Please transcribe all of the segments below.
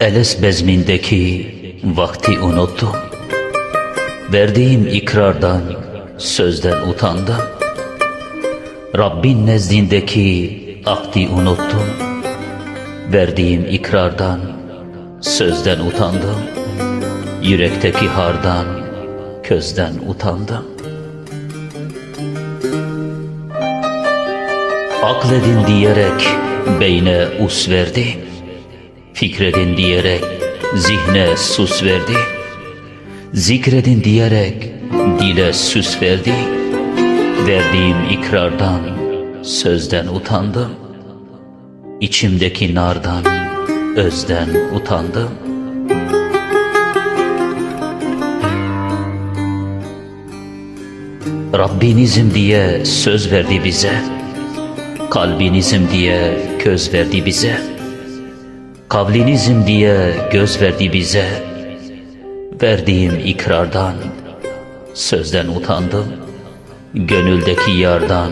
Eles bezmindeki vakti unuttum. Verdiğim ikrardan, sözden utandım. Rabbin nezdindeki akdi unuttum. Verdiğim ikrardan, sözden utandım. Yürekteki hardan, közden utandım. Akledin diyerek beyne us verdi. Fikredin diyerek zihne sus verdi. Zikredin diyerek dile süs verdi. Verdiğim ikrardan, sözden utandım. İçimdeki nardan, özden utandım. Rabbinizim diye söz verdi bize. Kalbinizim diye köz verdi bize. Kavlinizim diye göz verdi bize. Verdiğim ikrardan, sözden utandım. Gönüldeki yardan,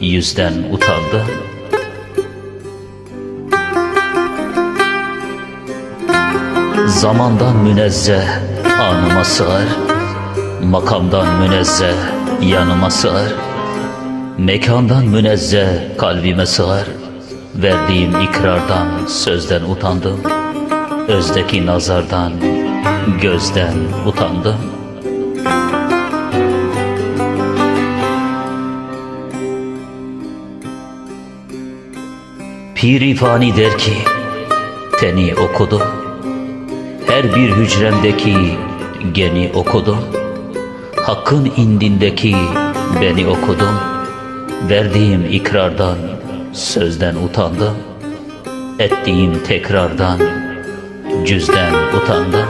yüzden utandım. Zamandan münezzeh anıma sığar. Makamdan münezzeh yanıma sığar. Mekandan münezzeh kalbime sığar. Verdiğim ikrardan sözden utandım. Özdeki nazardan gözden utandım. Piri fani der ki teni okudum. Her bir hücremdeki geni okudum. Hakkın indindeki beni okudum. Verdiğim ikrardan, sözden utandım. Ettiğim tekrardan, cüzden utandım.